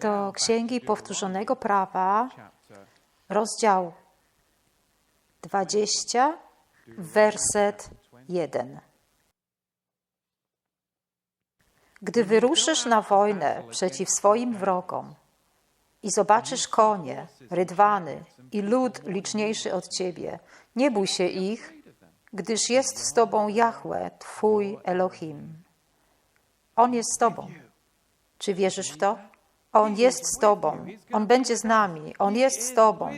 Do Księgi Powtórzonego Prawa, rozdział 20, werset 1. Gdy wyruszysz na wojnę przeciw swoim wrogom i zobaczysz konie, rydwany i lud liczniejszy od ciebie, nie bój się ich, gdyż jest z tobą Jahwe, twój Elohim. On jest z tobą. Czy wierzysz w to? On jest z tobą. On będzie z nami. On jest z tobą.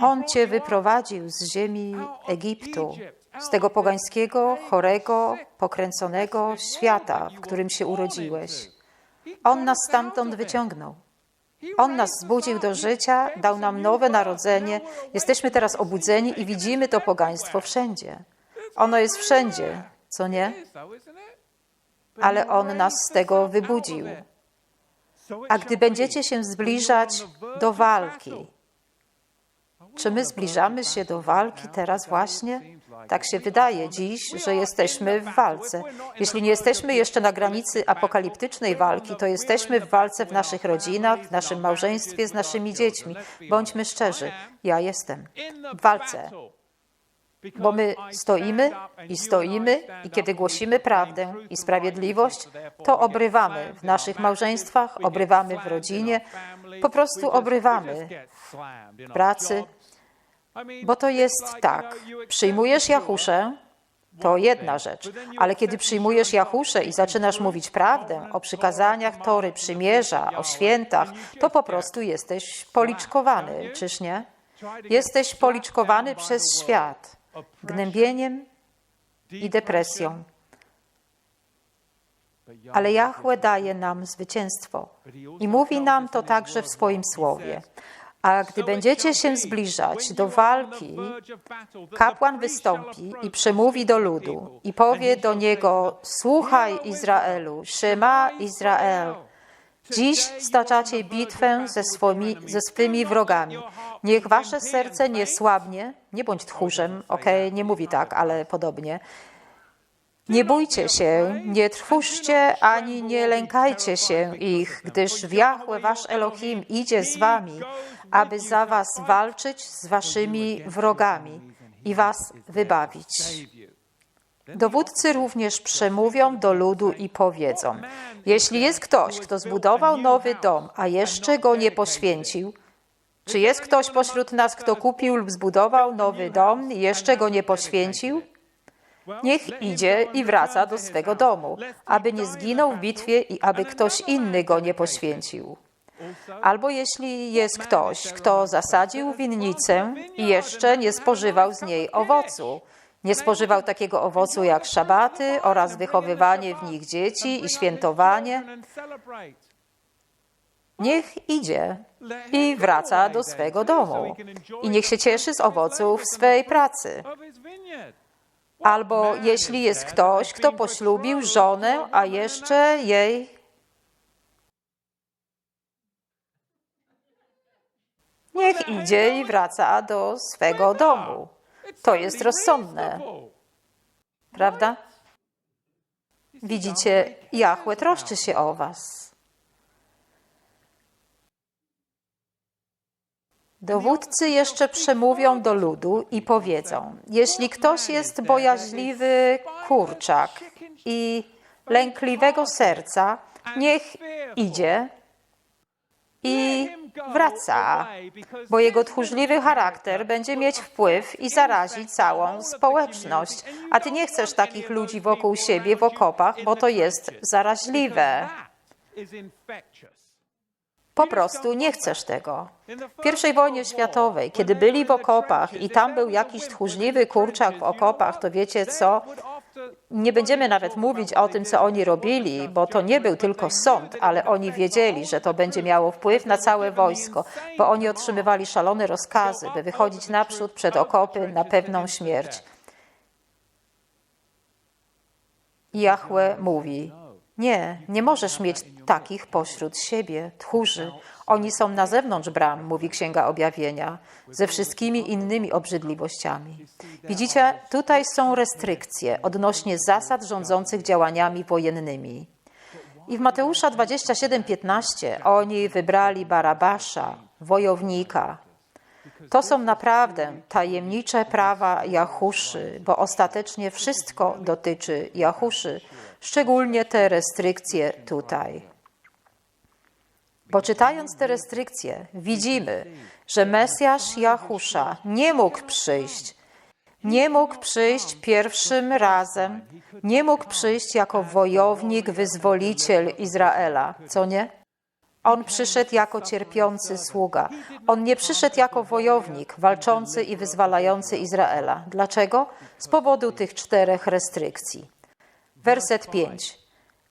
On cię wyprowadził z ziemi Egiptu, z tego pogańskiego, chorego, pokręconego świata, w którym się urodziłeś. On nas stamtąd wyciągnął. On nas zbudził do życia, dał nam nowe narodzenie. Jesteśmy teraz obudzeni i widzimy to pogaństwo wszędzie. Ono jest wszędzie, co nie? Ale On nas z tego wybudził. A gdy będziecie się zbliżać do walki, czy my zbliżamy się do walki teraz właśnie? Tak się wydaje dziś, że jesteśmy w walce. Jeśli nie jesteśmy jeszcze na granicy apokaliptycznej walki, to jesteśmy w walce w naszych rodzinach, w naszym małżeństwie, z naszymi dziećmi. Bądźmy szczerzy, ja jestem w walce. Bo my stoimy i stoimy, i kiedy głosimy prawdę i sprawiedliwość, to obrywamy w naszych małżeństwach, obrywamy w rodzinie, po prostu obrywamy w pracy, bo to jest tak. Przyjmujesz Jachuszę, to jedna rzecz, ale kiedy przyjmujesz Jachuszę i zaczynasz mówić prawdę o przykazaniach Tory, przymierza, o świętach, to po prostu jesteś policzkowany, czyż nie? Jesteś policzkowany przez świat gnębieniem i depresją. Ale Jahwe daje nam zwycięstwo i mówi nam to także w swoim słowie. A gdy będziecie się zbliżać do walki, kapłan wystąpi i przemówi do ludu i powie do niego: Słuchaj, Izraelu, Shema Izrael. Dziś staczacie bitwę ze, swoimi, ze swymi wrogami. Niech wasze serce nie słabnie, nie bądź tchórzem, okej, okay, nie mówi tak, ale podobnie. Nie bójcie się, nie trwóżcie ani nie lękajcie się ich, gdyż Jahwe wasz Elohim idzie z wami, aby za was walczyć z waszymi wrogami i was wybawić. Dowódcy również przemówią do ludu i powiedzą: Jeśli jest ktoś, kto zbudował nowy dom, a jeszcze go nie poświęcił, czy jest ktoś pośród nas, kto kupił lub zbudował nowy dom i jeszcze go nie poświęcił? Niech idzie i wraca do swego domu, aby nie zginął w bitwie i aby ktoś inny go nie poświęcił. Albo jeśli jest ktoś, kto zasadził winnicę i jeszcze nie spożywał z niej owocu, nie spożywał takiego owocu jak szabaty oraz wychowywanie w nich dzieci i świętowanie, niech idzie i wraca do swego domu i niech się cieszy z owoców swej pracy. Albo jeśli jest ktoś, kto poślubił żonę, a jeszcze jej niech idzie i wraca do swego domu. To jest rozsądne. Prawda? Widzicie, Jahwe troszczy się o was. Dowódcy jeszcze przemówią do ludu i powiedzą: Jeśli ktoś jest bojaźliwy kurczak i lękliwego serca, niech idzie i wraca, bo jego tchórzliwy charakter będzie mieć wpływ i zarazi całą społeczność. A ty nie chcesz takich ludzi wokół siebie w okopach, bo to jest zaraźliwe. Po prostu nie chcesz tego. W I wojnie światowej, kiedy byli w okopach i tam był jakiś tchórzliwy kurczak w okopach, to wiecie co? Nie będziemy nawet mówić o tym, co oni robili, bo to nie był tylko sąd, ale oni wiedzieli, że to będzie miało wpływ na całe wojsko, bo oni otrzymywali szalone rozkazy, by wychodzić naprzód przed okopy na pewną śmierć. Jahwe mówi: Nie, nie możesz mieć takich pośród siebie, tchórzy. Oni są na zewnątrz bram, mówi Księga Objawienia, ze wszystkimi innymi obrzydliwościami. Widzicie, tutaj są restrykcje odnośnie zasad rządzących działaniami wojennymi. I w Mateusza 27:15 oni wybrali Barabasza, wojownika. To są naprawdę tajemnicze prawa Jachuszy, bo ostatecznie wszystko dotyczy Jachuszy, szczególnie te restrykcje tutaj. Bo czytając te restrykcje, widzimy, że Mesjasz Jachusza nie mógł przyjść. Nie mógł przyjść pierwszym razem, nie mógł przyjść jako wojownik, wyzwoliciel Izraela, co nie? On przyszedł jako cierpiący sługa. On nie przyszedł jako wojownik, walczący i wyzwalający Izraela. Dlaczego? Z powodu tych czterech restrykcji. Werset 5.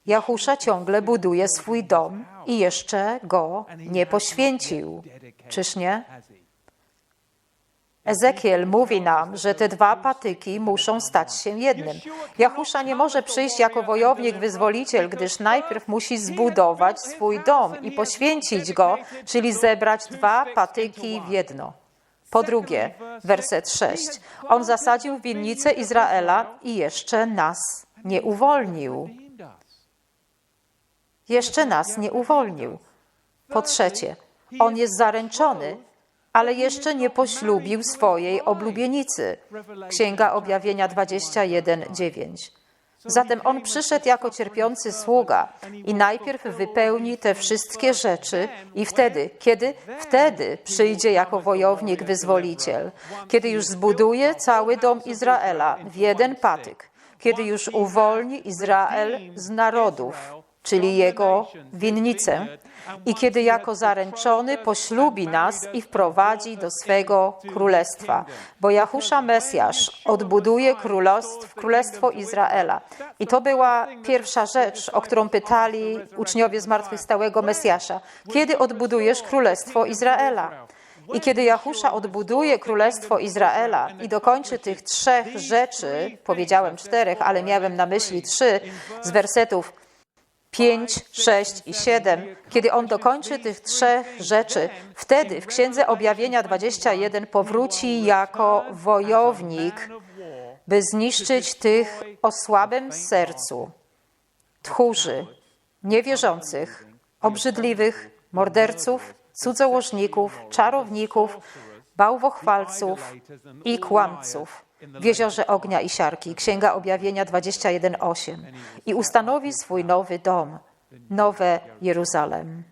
Jachusza ciągle buduje swój dom i jeszcze go nie poświęcił. Czyż nie? Ezekiel mówi nam, że te dwa patyki muszą stać się jednym. Jachusza nie może przyjść jako wojownik, wyzwoliciel, gdyż najpierw musi zbudować swój dom i poświęcić go, czyli zebrać dwa patyki w jedno. Po drugie, werset 6. On zasadził winnicę Izraela i jeszcze nas nie uwolnił. Jeszcze nas nie uwolnił. Po trzecie, on jest zaręczony, ale jeszcze nie poślubił swojej oblubienicy. Księga Objawienia 21:9. Zatem on przyszedł jako cierpiący sługa i najpierw wypełni te wszystkie rzeczy, i wtedy, kiedy wtedy przyjdzie jako wojownik wyzwoliciel, kiedy już zbuduje cały dom Izraela w jeden patyk, kiedy już uwolni Izrael z narodów, czyli jego winnicę, i kiedy jako zaręczony poślubi nas i wprowadzi do swego królestwa. Bo Jahusza Mesjasz odbuduje królestw, królestwo Izraela. I to była pierwsza rzecz, o którą pytali uczniowie zmartwychwstałego Mesjasza. Kiedy odbudujesz królestwo Izraela? I kiedy Jahusza odbuduje królestwo Izraela i dokończy tych trzech rzeczy, powiedziałem czterech, ale miałem na myśli trzy, z wersetów 5, 6 i 7, kiedy on dokończy tych trzech rzeczy, wtedy w Księdze Objawienia 21 powróci jako wojownik, by zniszczyć tych o słabym sercu, tchórzy, niewierzących, obrzydliwych, morderców, cudzołożników, czarowników, bałwochwalców i kłamców w jeziorze ognia i siarki. Księga Objawienia 21:8 i ustanowi swój nowy dom, nowe Jeruzalem.